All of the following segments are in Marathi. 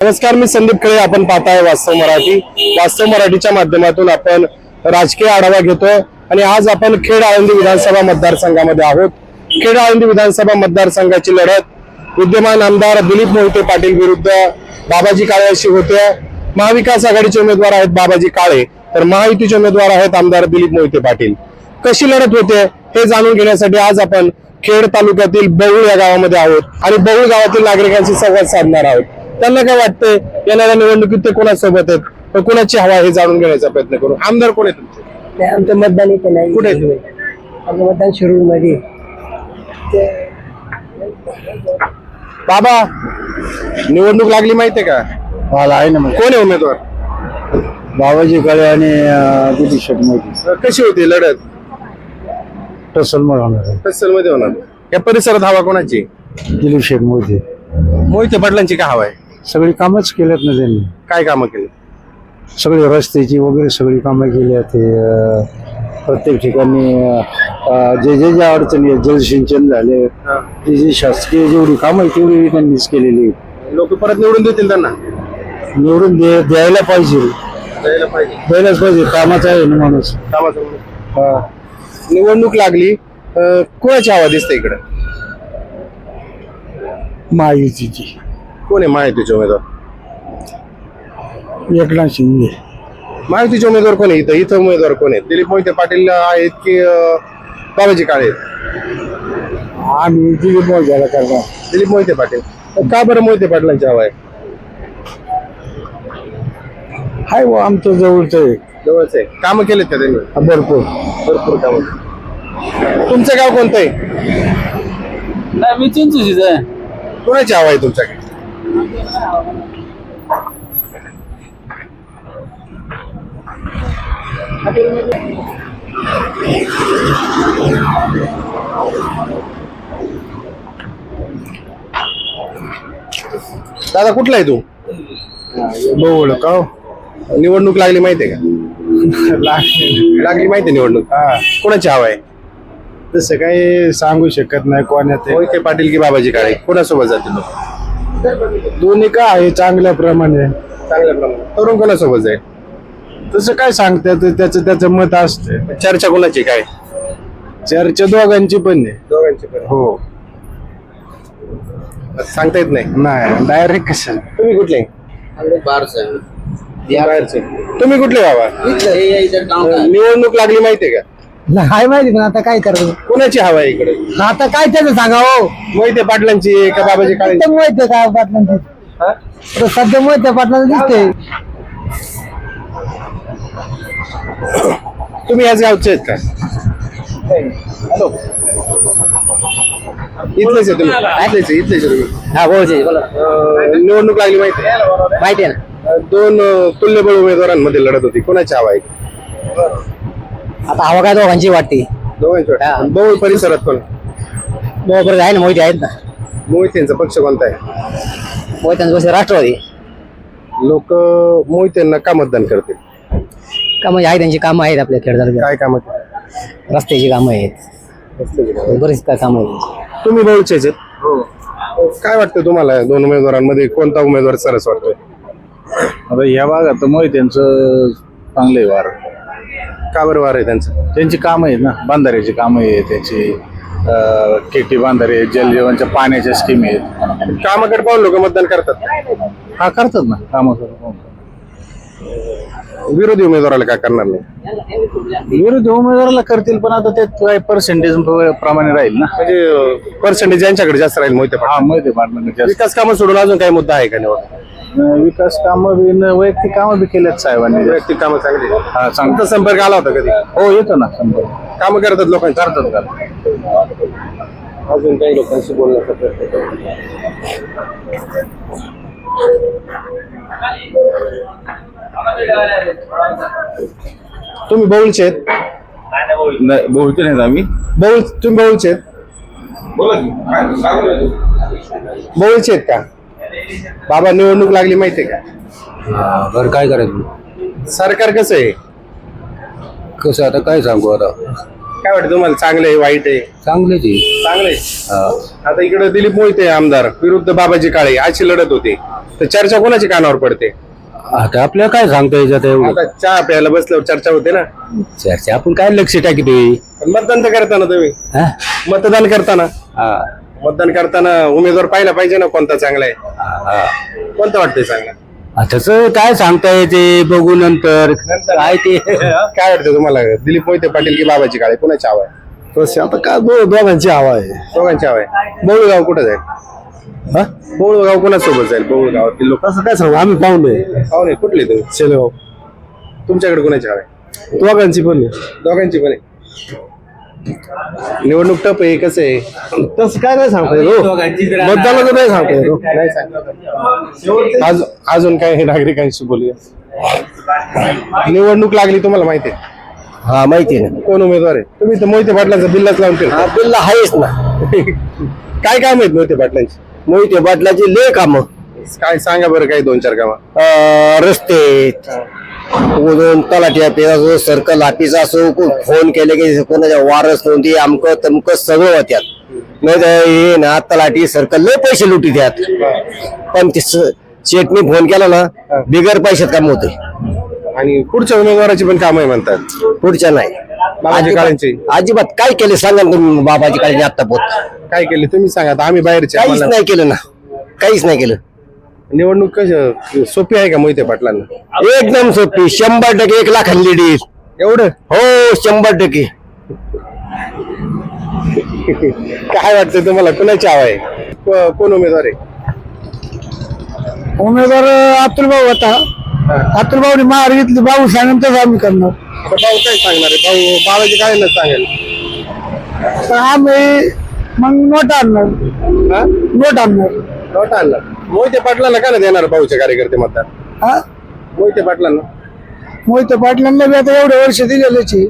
नमस्कार मी संदीप खळे. आपण पाहताय वास्तव मराठी. वास्तव मराठीच्या माध्यमातून आपण राजकीय आढावा घेतोय आणि आज आपण खेड आळंदी विधानसभा मतदारसंघामध्ये आहोत. खेड आळंदी विधानसभा मतदारसंघाची लढत विद्यमान आमदार दिलीप मोहिते पाटील विरुद्ध बाबाजी काळे अशी होते. महाविकास आघाडीचे उमेदवार आहेत बाबाजी काळे तर महायुतीचे उमेदवार आहेत आमदार दिलीप मोहिते पाटील. कशी लढत होते हे जाणून घेण्यासाठी आज आपण खेड तालुक्यातील बहुळ या गावामध्ये आहोत आणि बहुळ गावातील नागरिकांशी संवाद साधणार आहोत. त्यांना काय वाटतंय? येणाऱ्या निवडणुकीत ते कोणासोबत आहेत? व कुणाची हवा हे जाणून घेण्याचा प्रयत्न करू. आमदार कोण आहे तुमचे? नाही आमचं मतदान इथे नाही. कुठे? आहे तुम्ही आमचं मतदान शिरूरमध्ये बाबा निवडणूक लागली माहितीये का? मला आहे ना मग कोण आहे उमेदवार? बाबाजी काळे आणि दिलीप शेठ मोदी. कशी होती लढत? टसल मग होणार आहे. कसलमध्ये होणार. या परिसरात हवा कोणाची? दिलीप शेठ मोदी. मोहिते पाटलांची का हवा आहे? सगळी कामच केलेत ना त्यांनी. काय कामं केली? सगळी रस्त्याची वगैरे सगळी कामं केली आहेत ते अं, प्रत्येक ठिकाणी अं, जे जे ज्या अडचणी आहेत जलसिंचन झाले जे जे शासकीय जेवढी कामं आहे तेवढी त्यांनीच केलेली आहेत. लोक परत निवडून देतील त्यांना? निवडून दे द्यायला पाहिजे. द्यायला पाहिजे. द्यायलाच पाहिजे कामाचा आहे ना माणूस. कामाचं म्हणून. निवडणूक लागली अं, कोणाची हवा दिसते इकडे? महायुतीची कोण आहे माहितीचे उमेदवार? एकनाथ शिंदे. माहितीचे उमेदवार कोण आहे इथं? इथं उमेदवार कोण आहेत? दिलीप मोहिते पाटील आहेत की अं, बाबाजी काळे आहेत? आम्ही दिलीप मोदीला करणार. दिलीप मोहिते पाटील. तर का बरं मोहिते पाटलांची हवा आहे? हाय वो आमचं जवळचं आहे. जवळच आहे. कामं केलेत का त्यांनी? भरपूर. भरपूर कामं. तुमचं गाव कोणतं आहे? नाही मी चिंचूशीच आहे. कोणाची हवा आहे तुमच्याकडे? दादा कुठला आहे तू? बवळ का हो? निवडणूक लागली माहितीये का? लागली. माहिती निवडणूक. कोणाची हवा आहे? तसं काही सांगू शकत नाही कोणात. मोहिते पाटील की बाबाजी काळे? कोणासोबत जातील लोक? दोन्ही का आहे चांगल्या प्रमाणे? चांगल्या प्रमाणात तरुण कोणासोबत जाईल? तसं काय सांगतात त्याचं त्याचं मत असतं चर्चा कोणाची काय? चर्चा दोघांची पण आहे. दोघांची पण हो. सांगता येत नाही? नाही डायरेक्ट कसं तुम्ही कुठले? बाहेरचे. तुम्ही कुठले बाबा? निवडणूक लागली माहितीये का? हाय माहिती पण आता काय करायचं कोणाची हवा आहे इकडे? आता काय त्याचं सांगा हो मोहिते पाटलांची आहे का बाबाजी काळे? सध्या माहिती काय पाटलांची? तर सध्या माहिती पाटलांचं दिसतंय. तुम्ही याच गावचे आहेत का? इथलेच आहे तुम्ही. इथलेच आहे, इथलेच आहे तुम्ही. हा बोलचे अं, निवडणूक लागली माहिती आहे? माहिती आहे ना. दोन अं, तुल्यबळ उमेदवारांमध्ये लढत होती. कोणाची हवा आहे? आता हवा काय दोघांची वाटते? दोघांची हा. परिसरात पण बरोबर आहे ना माहिती आहेत ना? मोहितेंचा पक्ष कोणता आहे? मोहित्यांचं बस राष्ट्रवादी. लोक मोहितेंना का मतदान करतील? का म्हणजे आहे त्यांची कामं आहेत आपल्या खेळ तालुक्यात काय काम रस्त्याची कामं आहेत. बरीच काय कामं आहेत. तुम्ही बहुचेच आहेत. काय वाटतं तुम्हाला दोन उमेदवारांमध्ये? कोणता उमेदवार सरस वाटतोय? आता या भागात मोहित्यांचं चांगलं वार. का बरं वार आहे त्यांचं. त्यांची कामं आहेत ना? बांधाऱ्याची कामं आहे त्याची केटी बांधारे जलजीवनच्या पाण्याच्या स्कीम आहेत. कामाकडे पाहून लोक मतदान करतात. हा करतात ना कामं करतात. विरोधी उमेदवाराला काय करणार नाही? विरोधी उमेदवाराला करतील पण आता ते काय पर्सेंटेज प्रमाणे राहील ना? म्हणजे पर्सेंटेज यांच्याकडे जास्त राहील मोहिते हा मोहिते पाटलांना पाटील विकास कामं सोडून अजून काही मुद्दा आहे का निवड जास्त विकास कामं बी न- वैयक्तिक कामं बी केल्यात साहेबांनी. वैयक्तिक कामं चांगली हा चांगलं. तुमचा संपर्क आला होता कधी? हो येतो ना संपर्क. कामं करतात लोकांची. करतात करतात. अजून काही लोकांशी बोलण्याचा प्रयत्न करू. तुम्ही बहुलचे आहेत? नाही नाहीत आम्ही. बहुल तुम्ही बहुलचे आहेत? बहुलचे आहेत का? बाबा निवडणूक लागली माहितीये का? बरं काय करायचं? सरकार कसं आहे? कसं आता काय सांगू आता? काय वाटतं तुम्हाला? चांगलं आहे वाईट आहे? चांगले ते. चांगलं आहे? आता इकडे दिलीप मोहिते आमदार. विरुद्ध बाबाजी काळे अशी लढत होती. तर चर्चा कोणाची कानावर पडते? आता आपल्याला काय सांगता एवढं? आता चहा प्यायला बसल्यावर चर्चा होते ना? चर्चा आपण काय लक्ष टाकी पण मतदान तर करताना तुम्ही. मतदान करताना? मतदान करताना उमेदवार पाहिला पाहिजे ना कोणता चांगला आहे? कोणता वाटतंय चांगला त्याच काय सांगता येते बघू नंतर. काय ते? काय वाटतं तुम्हाला? दिलीप मोहिते पाटील की बाबाजी काळे? कुणाची हवा आहे? तसे आता काय दो- दोघांची हवा आहे. दोघांची हवा आहे. बौळगाव कुठं जाईल? हा? बौळगाव कोणासोबत जाईल? बौळगावातील लोक. तसं काय सांगू? आम्ही पाहुणे पाहुणे कुठले तुम्ही? शेलगाव तुमच्याकडे कुणाची हवा आहे? दोघांची पण आहे. दोघांची पण आहे. निवडणूक टप आहे कसं आहे. तसं काय नाही सांगता येत हो. मतदानाचं नाही सांगता येत हो. आज अजून काय हे नागरिकांशी बोलूया? निवडणूक लागली तुम्हाला माहिती आहे. हा माहिती आहे ना. कोण उमेदवार आहे? तुम्ही तर मोहिते पाटलांचा बिल्लाच लावून फिरता. बिल्ला आहेच ना. काय काम आहेत मोहिते पाटलांची? मोहिते पाटलाची लय काम. काय सांगा बरं काही दोन चार कामं. रस्ते. दोन तलाठी ऑफिस असो सर्कल ऑफिस असो को- फोन केले की कोणाच्या वारस नव्हती अमकं तमकं सगळं होत्यात. नाही तर हे ना तलाठी सर्कल लय पैसे लुटी त्यात. पण ते स- शेटनी फोन केला ना बिगर पैशात काम होते. आणि पुढच्या उमेदवाराची पण कामं आहे म्हणतात. पुढच्या नाही. बाबाजी काळेंची. अजिबात अजिबात काय केले सांगा ना तुम्ही बाबाजी काळजी आता पोत काय केले? तुम्ही सांगा आता आम्ही बाहेरचे काहीच आम्हाला- नाही केलं ना. काहीच नाही केलं. निवडणूक कशी सोपी आहे का मोहिते पाटलांना? एकदम सोपी. शंभर टक्के एक लाख लीड येईल एवढं? हो शंभर टक्के. काय वाटतं तुम्हाला? कुणाची हवा आहे? को- कोण उमेदवार आहे? उमेदवार अतुल भाऊ होता. अतुल भाऊने मार घेतली. भाऊ सांगितलं आम्ही करणार. आता भाऊ काय सांगणार आहे? भाऊ बाबाजी काय सांगेल. तर आम्ही मग नोट आणणार. हा? नोट आणणार. नोट आणला. मोहिते पाटलांना का नाही देणार भाऊचे कार्यकर्ते मतदान? हा? मोहिते पाटलांना. मोहिते पाटलांना बी आता एवढे वर्ष दिलेलेच आहे.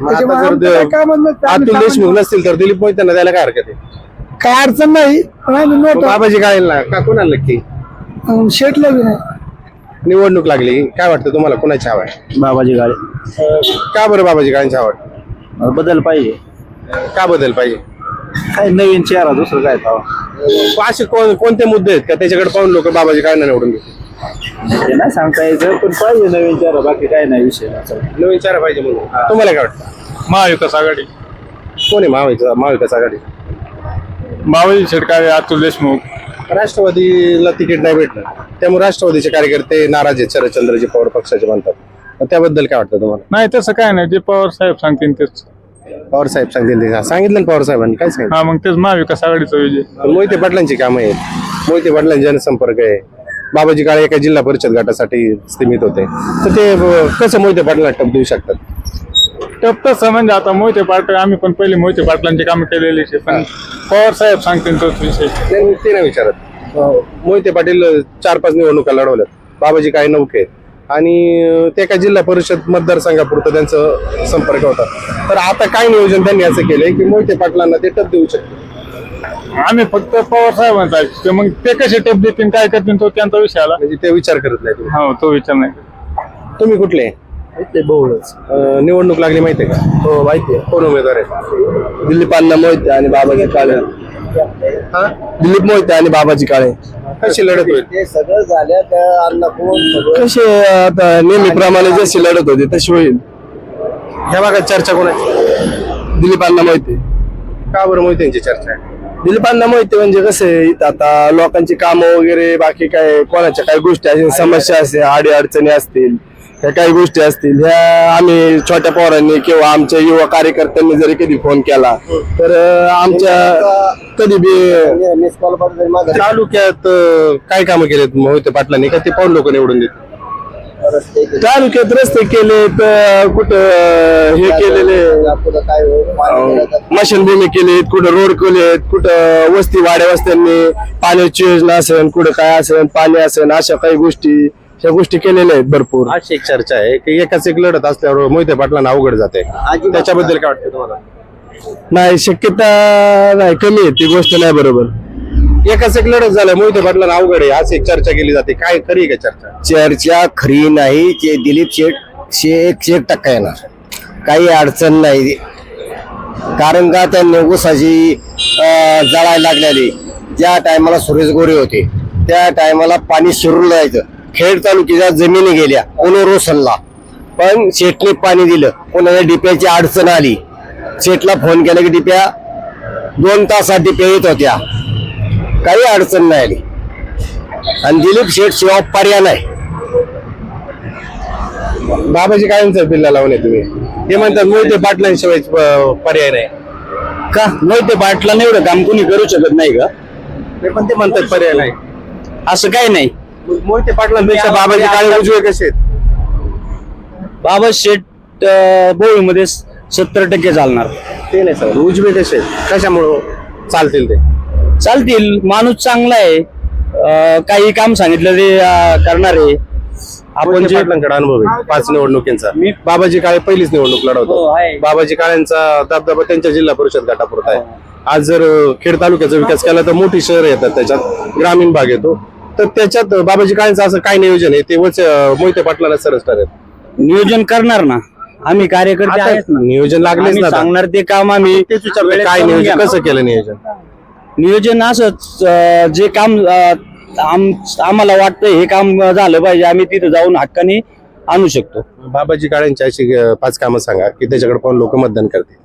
मग त्याच्यामुळे आता आमचं जर काही कामच नाही. द- आम्ही अतुल देशमुख नसतील तर दिलीप मोहित्यांना द्यायला काय हरकत आहे? काय अडचण नाही पण आम्ही मग नोट बाबाजी काय ना का कोणाला नक्की? अं, शेटला बी नाही. निवडणूक लागली काय वाटतं तुम्हाला कोणाची हवा आहे? बाबाजी गाडी का बरं बाबाजी काळांची हवा आहे? बदल पाहिजे. का बदल पाहिजे? काय नवीन चेहरा दुसरं काय असे कोण कोणते मुद्दे आहेत का? त्याच्याकडे पाहून लोक बाबाजी काळांना निवडून देतील ते नाही सांगता यायचं पण पाहिजे नवीन चेहरा बाकी काय नाही विषय. नवीन चार पाहिजे म्हणून. तुम्हाला काय वाटतं? महाविकास आघाडी. कोण आहे महाविकास महाविकास आघाडी? बाबाजी शेटकाळे अतुल देशमुख. राष्ट्रवादीला तिकीट नाही भेटलं त्यामुळे राष्ट्रवादीचे कार्यकर्ते नाराज आहेत शरदचंद्रजी पवार पक्षाचे म्हणतात. तर त्याबद्दल काय वाटतं तुम्हाला? नाही तसं काय नाही. जे पवार साहेब सांगतील तेच. पवार साहेब सांगतील सांगितलं ना पवार साहेबांनी काय सांगितलं हा मग तेच महाविकास आघाडीचा विजय. पण मोहिते पाटलांची कामं आहेत. मोहिते पाटलांचे जनसंपर्क आहे. बाबाजी काळे एका जिल्हा परिषद गटासाठी सीमित होते. तर ते अं, कसं मोहिते पाटलांना टप देऊ शकतात? टप तसं म्हणजे आता मोहिते पाटील आम्ही पण पहिले मोहिते पाटलांची कामं केलेली आहे पण पवार साहेब सांगतील तोच विषय. ते ते नाही विचारत. अं, मोहिते पाटील चार पाच निवडणुका लढवल्यात. बाबाजी काळे नौके आहेत. आणि ते एका जिल्हा परिषद मतदारसंघापुरतं त्यांचं संपर्क होता. तर आता काय नियोजन त्यांनी असं केलंय की मोहिते पाटलांना ते टप देऊ शकतात आम्ही फक्त पवार साहेबांचा ऐकतो. ते मग ते कसे टप देतील काय करतील तो त्यांचा विषय आला. म्हणजे ते विचार करत नाही तुम्ही? हो तो विचार नाही. तुम्ही कुठले? बहुळच. अं, निवडणूक लागली माहितीये का? हो माहिती आहे कोण उमेदवार आहे दिलीपांना मोहिते आणि बाबाजी काळे. हा? दिलीप मोहिते आणि बाबाजी काळे. कशी लढत होईल? ते सगळं झाल्या त्या अण्णा कसे आता नेहमीप्रमाणे जशी लढत होती तशी होईल. ह्या भागात चर्चा कोणाची? दिलीपांना मोहिते. का बरं मोहित्यांची चर्चा आहे? दिलीपांना माहिती म्हणजे कसं आहे इथं आता लोकांची कामं वगैरे बाकी काय कोणाच्या काही गोष्टी असतील समस्या असतील आडी अडचणी असतील ह्या काही गोष्टी असतील. ह्या आम्ही छोट्या पोरांनी किंवा आमच्या युवा कार्यकर्त्यांनी जरी कधी फोन केला तर आमच्या कधी बी तालुक्यात काय कामं केलेत मोहिते पाटलांनी? का ते पाहून लोक निवडून देत? तालुक्यात रस्ते केले कुठं हे केलेले मशनभूमी केलीत कुठं रोड केलेत कुठं वस्ती वाड्या वस्त्यांनी पाण्याची योजना असेल कुठं काय असेल पाणी असेल अशा काही गोष्टी ह्या गोष्टी केलेल्या आहेत भरपूर. अशी एक चर्चा आहे की एकाच एक लढत असल्यावर मोहिते पाटलांना अवघड जाते. त्याच्याबद्दल काय वाटतं तुम्हाला? नाही शक्यता नाही कमी आहे ती गोष्ट नाही बरोबर. एकाच एक लढत झालं मोहिते पाटलांना अवघड आहे अशी एक चर्चा केली जाते. काय खरी आहे का चर्चा? चर्चा खरी नाही ते दिलीप शेठ शे एकशे एक टक्का येणार. काही अडचण नाही. कारण का त्यांनी ऊसाची जळायला लागलेली. ज्या टायमाला सुरेश गोरे होते त्या टायमाला पाणी शिरून जायचं. खेड तालुक्याच्या जमिनी गेल्या ओनोरोसनला पण शेटने पाणी दिलं. कोणाला डिप्याची अडचण आली. शेटला फोन केला की डिप्या दोन तासात डिप्या येत होत्या. काही अडचण नाही आली. आणि दिलीप शेठ शिवाय पर्याय नाही. बाबाजी कायमचा बिल्ला लावून तुम्ही. ते म्हणतात मोहिते पाटलांशिवाय पर्याय नाही. का? मोहिते पाटलाने एवढं काम कोणी करू शकत नाही का? ते पण ते म्हणतात पर्याय नाही. असं काही नाही. मोहिते पाटलांपेक्षा बाबाजी काळे उजवे कसे आहेत? बाबा शेठ बोळीमध्ये सत्तर टक्के चालणार. ते नाही सांगत उजवे कसे कशामुळं चालतील ते? चालतील. माणूस चांगला आहे. काही काम सांगितलं ते करणार आहे. आपण जे अनुभव आहे पाच निवडणुकींचा. मी- बाबाजी काळे पहिलीच निवडणूक हो, लढवतो आहे. बाबाजी काळेंचा दबदबा त्यांच्या जिल्हा परिषद गटापुरता आहे. आज जर खेड तालुक्याचा विकास केला तर मोठी शहर येतात त्याच्यात. ग्रामीण भाग येतो. तर त्याच्यात बाबाजी काळेंचं असं काय नियोजन आहे? ते वच मोहिते पाटलाला सरस ठरेल. नियोजन करणार ना. आम्ही कार्यकर्ते आता आहेत ना. नियोजन लागलेच आम्ही ना आता. सांगणार ते काम आम्ही. तेच विचारलं वेळेत काय करून नियोजन. कसं केलं नियोजन? नियोजन असंच अं, जे काम अं, आम- आम्हाला वाटतं हे काम झालं पाहिजे. आम्ही तिथं जाऊन हक्काने आणू शकतो. बाबाजी काळेंची अशी अं, पाच कामं सांगा की त्याच्याकडे पाहून लोक मतदान करतील.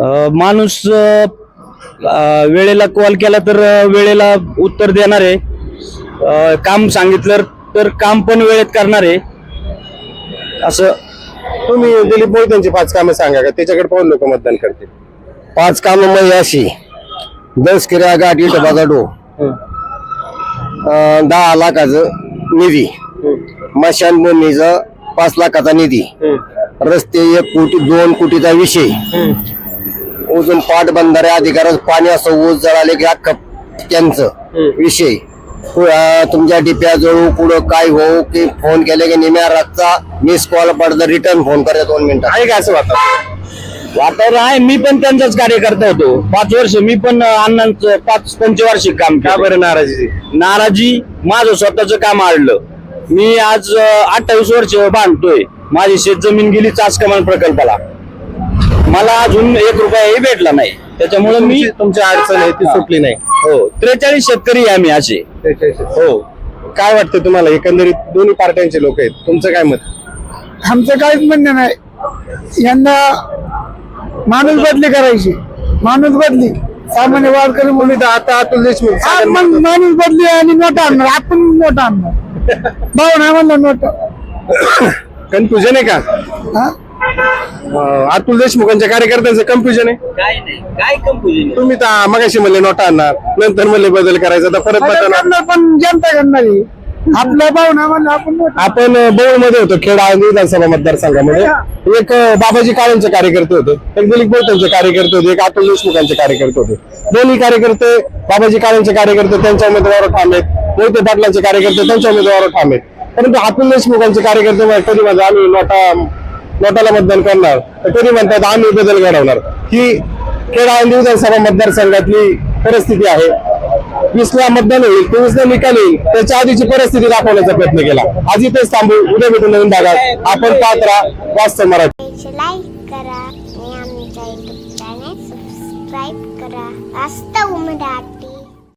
अं, माणूस अं, अं, वेळेला कॉल केला तर अं, वेळेला उत्तर देणार आहे. काम सांगितलं तर काम पण वेळेत करणार आहे. असं तुम्ही दिलीप मोहित्यांची पाच कामं सांगा का? त्याच्याकडे पाहून लोक मतदान करतील. पाच काम म्हणजे अशी. दस किऱ्या गाठी टबाचा डो. अं, दहा लाखाचं निधी. मशानभूमीचा पाच लाखाचा निधी. रस्ते एक कोटी दोन कोटीचा विषय. अजून पाटबंधारे अधिकारात पाणी असं ऊस जळाले की अख्खा त्यांचं विषय. तुमच्या डिप्या जळू पुढं काय होऊ की फोन केले की निम्या रातचा मिस कॉल पडतं रिटर्न फोन करत दोन मिनिटं आहे का असं वाटतं वातावरण आहे मी पण त्यांचाच कार्यकर्ता होतो. पाच वर्ष मी पण अण्णांचं पाच पंचवार्षिक काम का बरं नाराजी? नाराजी माझं स्वतःच काम आडलं. मी आज अठ्ठावीस वर्ष बांधतोय. माझी शेत जमीन गेली चाच कमान प्रकल्पाला. मला अजून एक रुपयाही भेटला नाही. त्याच्यामुळे मी तुमची तुमची अडचण आहे ती सुटली नाही. हो त्रेचाळीस शेतकरी आहे आम्ही असे. हो. काय वाटतं तुम्हाला? एकंदरीत दोन्ही पार्ट्यांचे लोक आहेत. तुमचं काय मत? आमचं काहीच म्हणणं नाही. यंदा माणूस बदली करायची. माणूस बदली. सामान्य वारकरी तुम्ही तर आता अतुल देशमुख माणूस बदली आणि नोटा आणणार. आपण नोटा आणणार. भाऊ नाही म्हणलं नोटा. कन्फ्युजन आहे का? हा? अतुल देशमुखांच्या कार्यकर्त्यांचं कन्फ्युजन आहे. काय नाही काय तुम्ही तर मगाशी म्हणले नोटा आणणार नंतर म्हणले बदल करायचा तर परत बदल करणार पण जनता करणार आहे. आपला भाऊ नाही म्हणलं आपण आपण बौळमध्ये होतो खेड आळंदी विधानसभा मतदारसंघामध्ये. एक अं, बाबाजी काळेंचे कार्यकर्ते होते एक दिलीप बोलतांचे कार्यकर्ते होते एक अतुल देशमुखांचे कार्यकर्ते होते. दोन्ही कार्यकर्ते बाबाजी काळेंचे कार्यकर्ते त्यांच्या उमेदवारावर ठाम आहेत. मोहिते पाटलांचे कार्यकर्ते त्यांच्या उमेदवारावर ठाम आहेत. परंतु अतुल देशमुखांचे कार्यकर्ते कधी म्हणतात आम्ही नोटा नोटाला मतदान करणार. तर कोणी म्हणतात आम्ही बदल घडवणार. ही खेडा विधानसभा मतदारसंघातली परिस्थिती आहे. वीसला मतदान होईल तेवीसला निकाल येईल. त्याच्या आधीची परिस्थिती दाखवण्याचा प्रयत्न केला. आज इथेच थांबू. उद्या भेटू नवीन भागात. आपण पाहत राहा वास्तव मराठी. लाईक करा आणि आमच्या युट्यूब चॅनेल सबस्क्राईब करा. वास्तव मराठी.